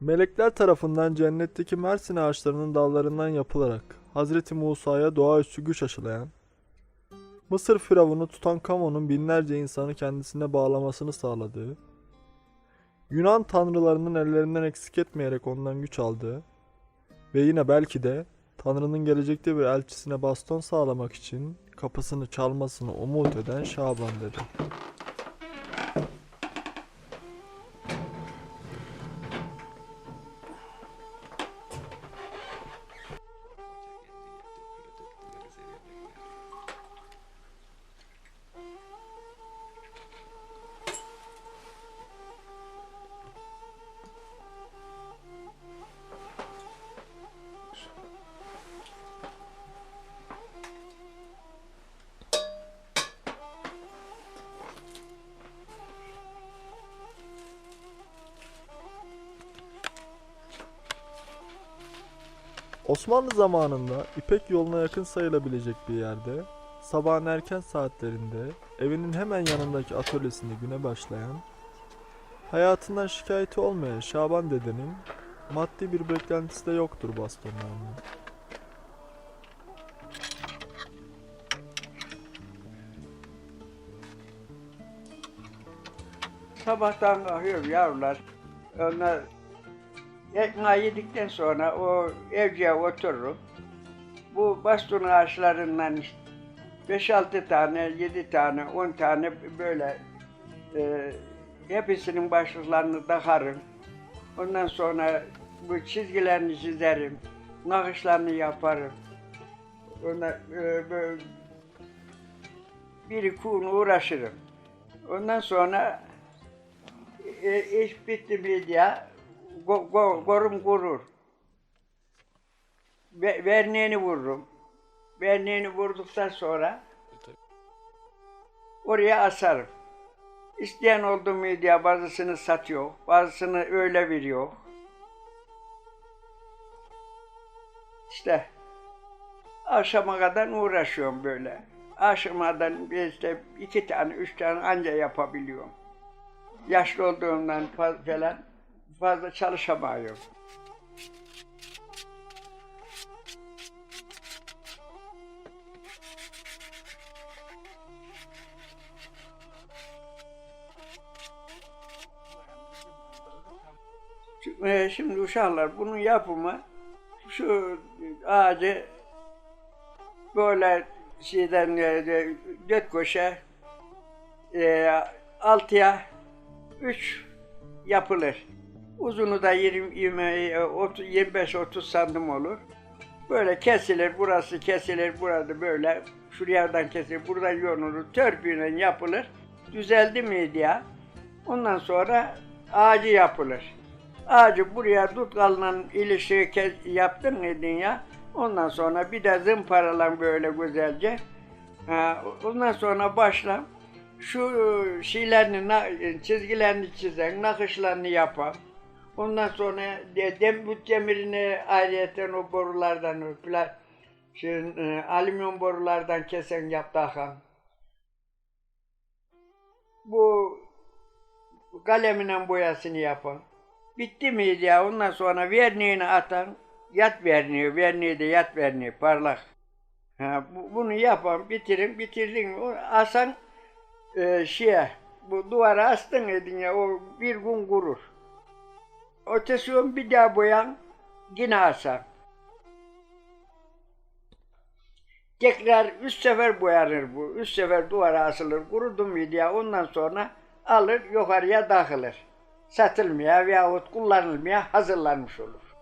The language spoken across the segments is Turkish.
Melekler tarafından cennetteki Mersin ağaçlarının dallarından yapılarak Hazreti Musa'ya doğaüstü güç aşılayan, Mısır firavunu Tutankamon'un binlerce insanı kendisine bağlamasını sağladığı, Yunan tanrılarının ellerinden eksik etmeyerek ondan güç aldığı ve yine belki de Tanrı'nın gelecekte bir elçisine baston sağlamak için kapısını çalmasını umut eden Şaban dedi. Osmanlı zamanında İpek yoluna yakın sayılabilecek bir yerde sabahın erken saatlerinde evinin hemen yanındaki atölyesinde güne başlayan hayatından şikayeti olmayan Şaban dedenin maddi bir beklentisi de yoktur bastonlarının. Sabahtan kalkıyor yavrular. Onlar ekmeği yedikten sonra o evciye otururum. Bu baston ağaçlarından işte 5-6 tane, 7 tane, 10 tane böyle e, hepsinin başlıklarını takarım. Ondan sonra bu çizgilerini çizerim. Nakışlarını yaparım. Ondan, e, böyle bir gün uğraşırım. Ondan sonra e, iş bitti mi diye go, go, gorum kurur. Ve, verneğini vururum. Verneğini vurduktan sonra oraya asarım. İsteyen oldu mu diye bazısını satıyor, bazısını öyle veriyor. İşte akşama kadar uğraşıyorum böyle. Akşamadan işte iki tane, üç tane anca yapabiliyorum yaşlı olduğumdan fa- falan fazla çalışamıyorum. E, Şimdi uşaklar bunun yapımı şu ağacı böyle şeyden e, dört köşe e, altıya 3 yapılır. Uzunu da 20, 20 30 25-30 santim olur. Böyle kesilir, burası kesilir, burada böyle, şuradan kesilir, buradan yonulur, törpüyle yapılır. Düzeldi mi diye. Ondan sonra ağacı yapılır. Ağacı buraya tutkalla ilişiği yaptın mıydın ya? Ondan sonra bir de zımparalan böyle güzelce. Ha, ondan sonra başla şu şeylerini, çizgilerini çizen, nakışlarını yapan. Ondan sonra de, dem demirini ayrıyeten o borulardan, şey, alüminyum borulardan kesen yap takan. Bu kaleminin boyasını yapan. Bitti miydi ya? Ondan sonra verniğini atan, yat verniği, verniği de yat verniği, parlak. Ha, bu- bunu yapan, bitirin, bitirdin? O Asan e, şeye, bu duvara astın edin ya, o bir gün kurur. Ötesi bir daha boyan, yine asan. Tekrar üç sefer boyanır bu. Üç sefer duvara asılır. Kurudu mu diye ondan sonra alır yukarıya takılır. Satılmaya veyahut kullanılmaya hazırlanmış olur.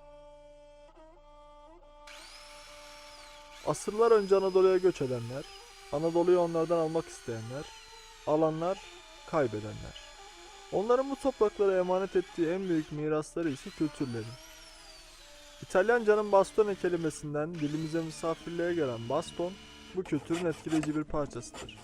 Asırlar önce Anadolu'ya göç edenler, Anadolu'yu onlardan almak isteyenler, alanlar, kaybedenler. Onların bu topraklara emanet ettiği en büyük mirasları ise kültürleri. İtalyanca'nın bastone kelimesinden dilimize misafirliğe gelen baston, bu kültürün etkileyici bir parçasıdır.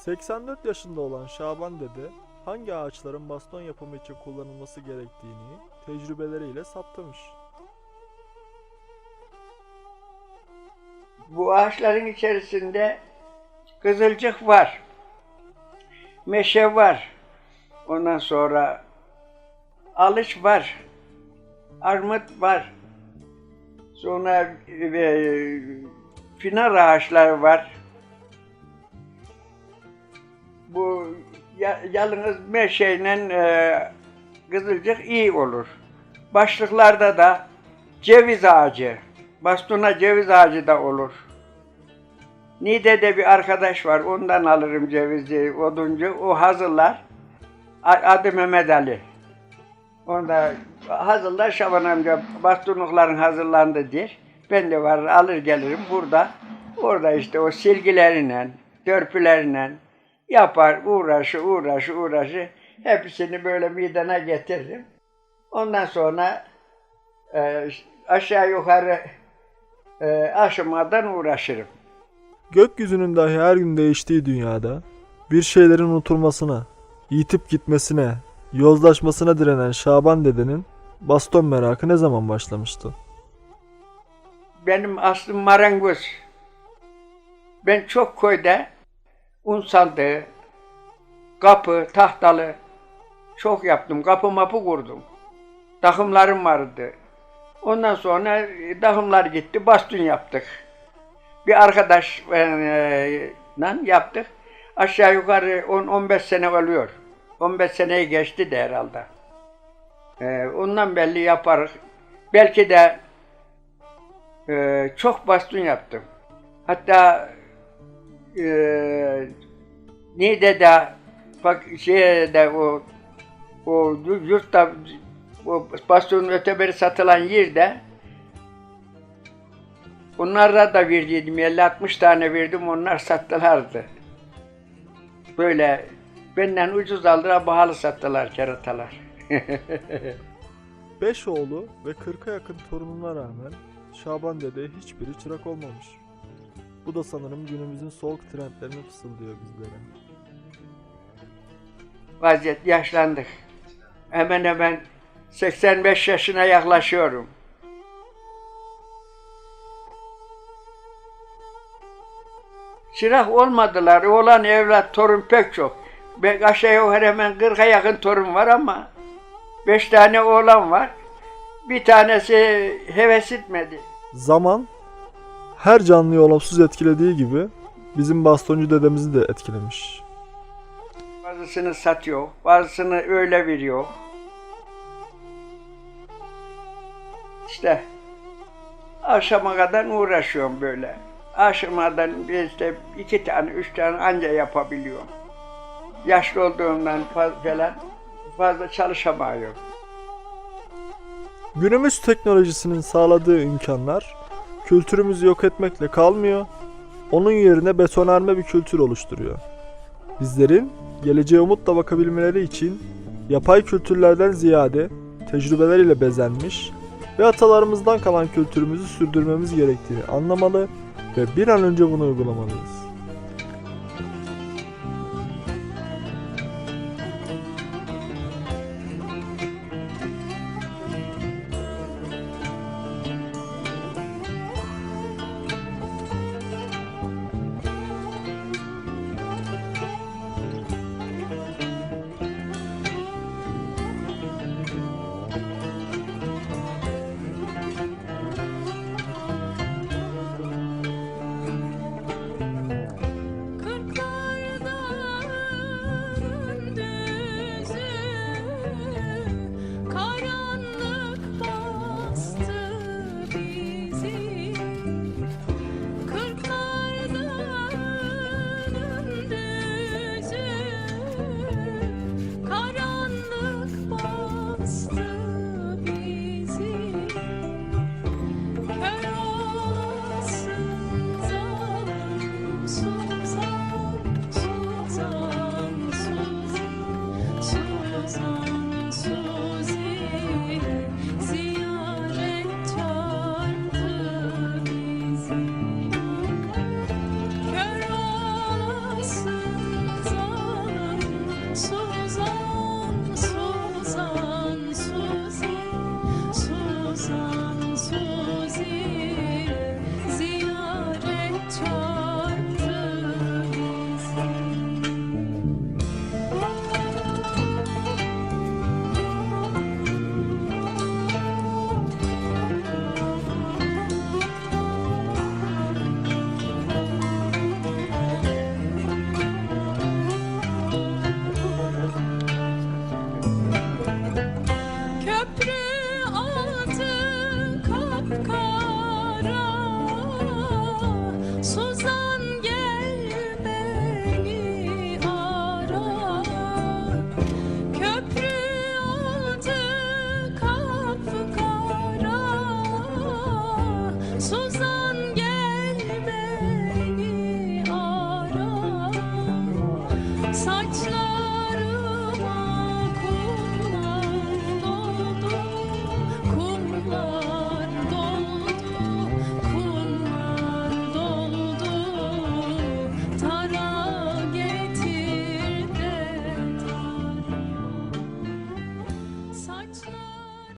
84 yaşında olan Şaban Dede hangi ağaçların baston yapımı için kullanılması gerektiğini tecrübeleriyle saptamış. Bu ağaçların içerisinde kızılcık var. Meşe var. Ondan sonra alış var. Armut var. Sonra e, finar ağaçları var. Bu ya- yalnız meşeyle e, kızılcık iyi olur. Başlıklarda da ceviz ağacı, bastona ceviz ağacı da olur. Niğde'de bir arkadaş var, ondan alırım cevizi, oduncu. O hazırlar. Adı Mehmet Ali. Onda hazırlar Şaban amca bastonlukların hazırlandı der. Ben de var alır gelirim burada. Orada işte o silgileriyle, törpüleriyle yapar, uğraşı, uğraşı, uğraşı. Hepsini böyle midene getiririm. Ondan sonra e, aşağı yukarı e, aşamadan uğraşırım. Gökyüzünün dahi her gün değiştiği dünyada bir şeylerin unutulmasına, yitip gitmesine, yozlaşmasına direnen Şaban dedenin baston merakı ne zaman başlamıştı? Benim aslım marangoz. Ben çok köyde un sandığı, kapı, tahtalı çok yaptım. Kapı mapı kurdum. Takımlarım vardı. Ondan sonra e, takımlar gitti, bastun yaptık. Bir arkadaşla yaptık. Aşağı yukarı 10-15 sene oluyor. 15 seneyi geçti de herhalde. Ee, ondan belli yaparız. Belki de çok bastun yaptım. Hatta e, Niğde'de bak şeyde o o yurtta o bastonun öteberi satılan yerde onlara da verdiydim. 50-60 tane verdim. Onlar sattılardı. Böyle benden ucuz aldılar, pahalı sattılar keratalar. Beş oğlu ve 40'a yakın torununa rağmen Şaban dede hiçbiri çırak olmamış. Bu da sanırım günümüzün soğuk trendlerini fısıldıyor bizlere. Vaziyet yaşlandık. Hemen hemen 85 yaşına yaklaşıyorum. Çırak olmadılar. Oğlan, evlat, torun pek çok. Ben aşağı yukarı hemen 40'a yakın torun var ama 5 tane oğlan var. Bir tanesi heves etmedi. Zaman her canlıyı olumsuz etkilediği gibi bizim bastoncu dedemizi de etkilemiş. Bazısını satıyor, bazısını öyle veriyor. İşte akşama kadar uğraşıyorum böyle. Akşamadan bir işte iki tane, üç tane anca yapabiliyorum. Yaşlı olduğumdan fa- falan fazla çalışamıyorum. Günümüz teknolojisinin sağladığı imkanlar kültürümüzü yok etmekle kalmıyor, onun yerine betonarme bir kültür oluşturuyor. Bizlerin geleceğe umutla bakabilmeleri için yapay kültürlerden ziyade tecrübeler ile bezenmiş ve atalarımızdan kalan kültürümüzü sürdürmemiz gerektiğini anlamalı ve bir an önce bunu uygulamalıyız.